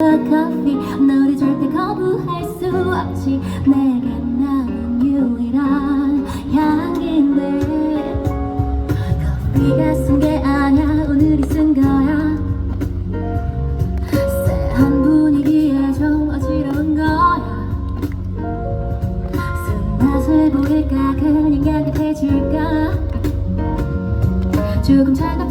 커피 너를 절대 거부할 수 없지. 내게 남은 유일한 향인데 커피가 쓴 게 아냐 오늘이 쓴 거야. 쎄한 분위기에 좀 어지러운 거야. 쓴맛을 보일까? 그냥 야릇해질까? 조금 차갑